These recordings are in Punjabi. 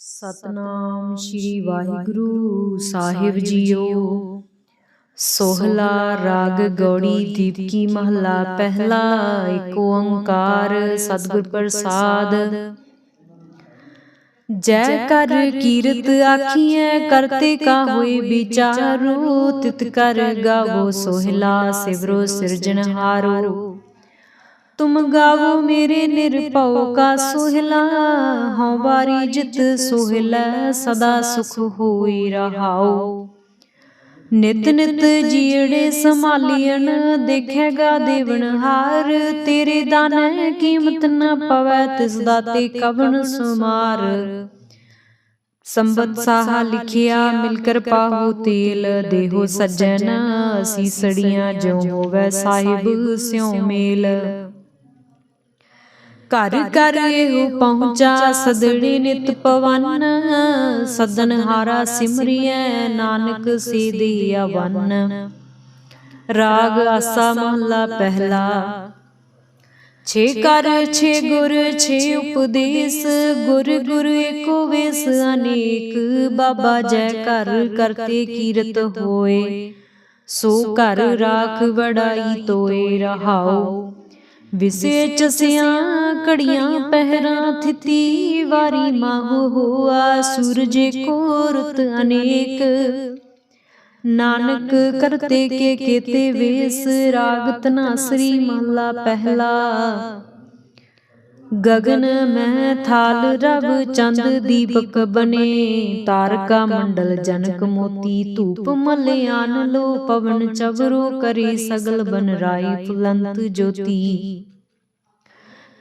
ਸਤਨਾਮ ਸ੍ਰੀ ਵਾਹਿਗੁਰੂ ਸਾਹਿਬ ਜੀਓ। ਸੋਹਲਾ ਰਾਗ ਗੌੜੀ ਦੀਪਕੀ ਮਹਲਾ ਪਹਿਲਾ ਏਕ ਓੰਕਾਰ ਸਤਿਗੁਰ ਪ੍ਰਸਾਦ। ਜੈ ਕਰ ਕੀਰਤ ਆਖੀਐ ਕਰਤੇ ਕਾ ਹੋਏ ਵਿਚਾਰੋ ਤਿਤ ਕਰ ਗਾਵੋ ਸੋਹਿਲਾ ਸਿਵਰੋ ਸਿਰਜਨਹਾਰੋ ਤੁਮ ਗਾਵੋ ਮੇਰੇ ਨਿਰਭਉ ਕਾ ਸੋਹਿਲਾ ਹਉ ਵਾਰੀ ਜਿਤ ਸੋਹਿਲਾ ਸਦਾ ਸੁਖ ਹੋਈ ਰਹਾਉ ਨਿਤ ਨਿਤ ਜੀੜੇ ਸੰਭਾਲੀਣ ਦੇਖੇਗਾ ਦੇਵਨ ਹਾਰ ਤੇਰੇ ਦਾਨ ਕੀਮਤ ਨਾ ਪਵੈ ਤਿਸ ਦਾਤੇ ਕਵਨ ਸੁਮਾਰ ਸੰਬਤ ਸਾਹਾ ਲਿਖਿਆ ਮਿਲ ਕਰ ਪਾਹੂ ਤੇਲ ਦੇਹੋ ਸੱਜਣ ਅਸੀਂ ਸੜੀਆਂ ਜਿਉ ਹੋਵੇ ਸਾਹਿਬ ਸਿਉ ਮੇਲ ਘਰ ਘਰ ਇਹੋ ਪਹੁੰਚਾ ਸਦੜੀ ਨਿਤ ਪਵਨ ਸਦਨ ਹਾਰਾ ਸਿਮਰਿਐ ਨਾਨਕ ਸੀਦੀ ਅਵਨ ਰਾਗ ਆਸਾ ਮਹਲਾ ਪਹਿਲਾ। ਛੇ ਕਰ ਛੇ ਗੁਰ ਛੇ ਉਪਦੇਸ਼। ਗੁਰ ਗੁਰ ਏਕੋ ਵੇਸ ਅਨੇਕ ਬਾਬਾ ਜੈ ਕਰ ਕਰਤੇ ਕੀਰਤ ਹੋਏ। ਸੋ ਘਰ ਰਾਖ ਵਡਾਈ ਤੋਏ ਰਹਾਓ। ਵਿਸੇ ਚਸਿਆਂ ਕੜੀਆਂ ਪਹਿਰਾਂ ਥਿਤੀ, ਵਾਰੀ ਮਾਹੂ ਹੋਆ ਸੂਰਜ ਕੋ ਰੁਤ ਅਨੇਕ। ਨਾਨਕ ਕਰਤੇ ਕੇ ਕੀਤੇ ਵੇਸ ਰਾਗ ਤਨਾਸਰੀ ਮਹਲਾ ਪਹਿਲਾ। ਗਗਨ ਮਹਿ ਥਾਲ ਰਬ ਚੰਦ ਦੀਪਕ ਬਨੇ ਤਾਰਕਾ ਮੰਡਲ ਜਨਕ ਮੋਤੀ ਧੂਪ ਮਲਿਆਨ ਲੋ ਪਵਨ ਚਵਰੋ ਕਰੇ ਸਗਲ ਬਨ ਰਾਈ ਫੁਲੰਤ ਜੋਤੀ।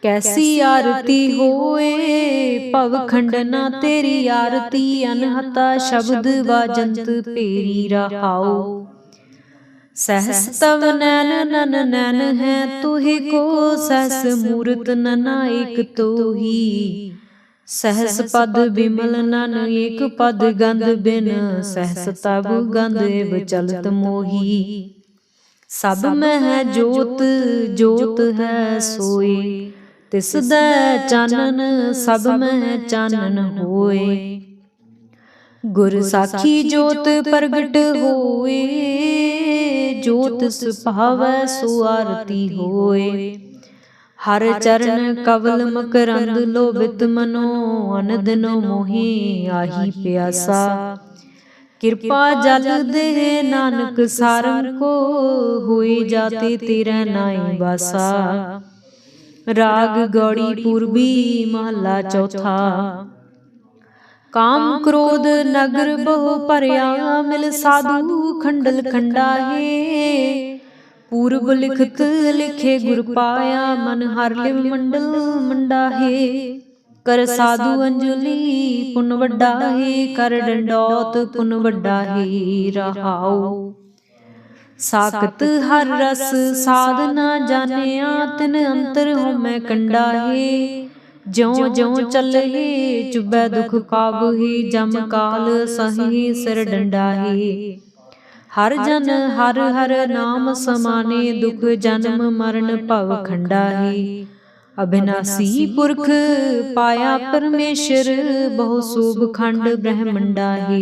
ਕੈਸੀ ਆਰਤੀ ਹੋਏ ਭਵ ਖੰਡਨਾ ਤੇਰੀ ਆਰਤੀ, ਅਨਹਤਾ ਸ਼ਬਦ ਵਾਜੰਤ ਪੇਰੀ ਰਹਾਉ ਸਹਸ ਤਵ ਨੈਨ ਨਨ ਨੈਨ ਹੈ ਤੁਹੀ ਕੋ ਸਹਸ ਮੂਰਤ ਨਨਾ ਇਕ ਤੋਹੀ। ਸਹਸ ਪਦ ਬਿਮਲ ਨਨ ਏਕ ਪਦ ਗੰਧ ਬਿਨ ਸਹਸ ਤਬ ਗੰਧ ਏਵ ਚਲਤ ਮੋਹੀ। ਸਭ ਮਹਿ ਜੋਤ ਜੋਤ ਹੈ ਸੋਈ ਤਿਸ ਦਾ ਚਾਨਣ ਸਭ ਮਹਿ ਚਾਨਣ ਹੋਏ। ਗੁਰ ਸਾਖੀ ਜੋਤ ਪ੍ਰਗਟ ਹੋਏ। ਜੋਤ ਸੁਭਾਵੈ ਸੋ ਆਰਤੀ ਹੋਏ। ਹਰ ਚਰਨ ਕਵਲ ਮਕਰੰਦ ਲੋਭਿਤ ਮਨੋ ਅਨਦਨੋ ਮੋਹੀ ਆਹੀ ਪਿਆਸਾ। ਕਿਰਪਾ ਜਲ ਦੇ ਨਾਨਕ ਸਾਰੰ ਕੋ, ਹੋਈ ਜਾਤੇ ਤੇਰੇ ਨਾਈ ਵਾਸਾ। ਰਾਗ ਗੌੜੀ ਪੂਰਬੀ ਮਹੱਲਾ ਚੌਥਾ। ਕਾਮ ਕ੍ਰੋਧ ਨਗਰ ਬਹੁ ਭਰਿਆ ਮਿਲ ਸਾਧੂ ਖੰਡਲ ਖੰਡਾਹੇ ਪੂਰਬ ਲਿਖਤ ਲਿਖੇ ਗੁਰ ਪਾਇਆ ਮਨ ਹਰ ਲਿਵ ਮੰਡਲ ਮੰਡਾਹੇ ਕਰ ਸਾਧੂ ਅੰਜਲੀ ਪੁਨ ਵੱਡਾ ਹੈ। ਕਰ ਡੰਡੋਤ ਪੁਨ ਵੱਡਾ ਹੈ। ਰਹਾਉ ਸਾਖਤ ਹਰ ਰਸ ਸਾਧਨਾ ਜਾਣਿਆ ਤਿਨ ਅੰਤਰ ਹਉਮੈ ਕੰਡਾ ਹੈ। ਜਿਉ ਜਿਉ ਚੱਲੇ ਚੁਬੈ ਦੁਖ ਪਾਵਹੀ ਜਮ ਕਾਲ ਸਹੀ ਸਿਰ ਡੰਡਾ ਹੈ ਹਰ ਜਨ ਹਰ ਹਰ ਨਾਮ ਸਮਾਨੇ ਦੁਖ ਜਨਮ ਮਰਨ ਭਵ ਖੰਡਾ ਹੈ ਅਬਿਨਾਸੀ ਪੁਰਖ ਪਾਇਆ ਪਰਮੇਸ਼ਰ ਬਹੁ ਸੂਭ ਖੰਡ ਬ੍ਰਹਮੰਡਾ ਹੈ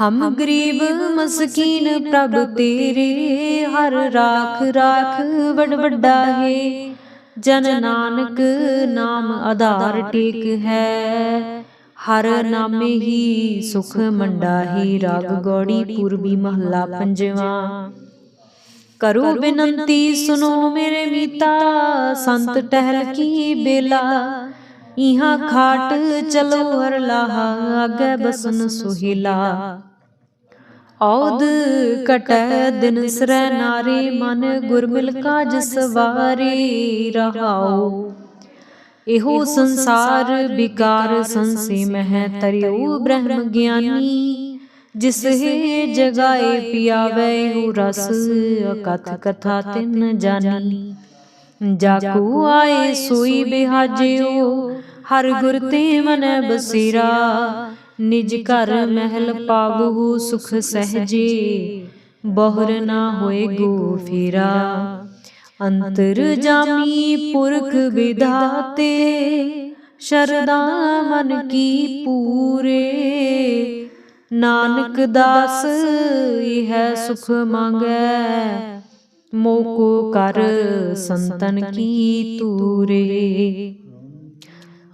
ਹਮ ਗਰੀਬ ਮਸਕੀਨ ਪ੍ਰਭ ਤੇਰੇ ਹਰ ਰਾਖ ਰਾਖ ਵਡ ਵੱਡਾ ਹੈ ਜਨ ਨਾਨਕ ਨਾਮ ਆਧਾਰ ਟੇਕ ਹੈ। ਹਰ ਨਾਮੇ ਹੀ ਸੁਖ ਮੰਡਾ ਹੀ ਰਾਗ ਗੌੜੀ ਪੂਰਬੀ ਮਹੱਲਾ ਪੰਜਵਾ। ਕਰੋ ਬੇਨੰਤੀ ਸੁਨੋ ਮੇਰੇ ਮੀਤਾ ਸੰਤ ਟਹਿਲ ਕੀ ਬੇਲਾ। ਇਹਾਂ ਖਾਟ ਚਲੋ ਹਰ ਲਾਹਾ ਅਗੇ ਬਸਨ ਸੁਹਿਲਾ। ਔਦ ਕਟੈ ਦਿਨ ਸਰੈ ਨਾਰੀ, ਮਨ ਗੁਰਮਿਲ ਕਾਜ ਸਵਾਰੀ ਰਹਾਉ। ਇਹੋ ਸੰਸਾਰ ਵਿਕਾਰ ਸੰਸੇ ਮਹਿ ਤਰਿਉ ਬ੍ਰਹਮ ਗਿਆਨੀ। ਜਿਸ ਹੈ ਜਗਾਏ ਪਿਆਵੇ ਹੋ ਰਸ ਅਕਥ ਕਥਾ ਤਿਨ ਜਾਨੀ। ਜਾਕੂ ਆਏ ਸੋਈ ਬਿਹਾਜਿਓ, ਹਰ ਗੁਰ ਤੇ ਮਨ ਬਸੀਰਾ। ਨਿਜ ਘਰ ਮਹਿਲ ਪਾਵਹੁ ਸੁਖ ਸਹਜੇ। ਬਹੁਰ ਨਾ ਹੋਏ ਗੋ ਫੇਰਾ। ਅੰਤਰ ਜਾਮੀ ਪੁਰਖ ਵਿਧਾਤੇ। ਸ਼ਰਦਾ ਮਨ ਕੀ ਪੂਰੇ। ਨਾਨਕ ਦਾਸ ਇਹ ਸੁਖ ਮੰਗੈ। ਮੋਕੋ ਕਰ ਸੰਤਨ ਕੀ ਤੂਰੇ।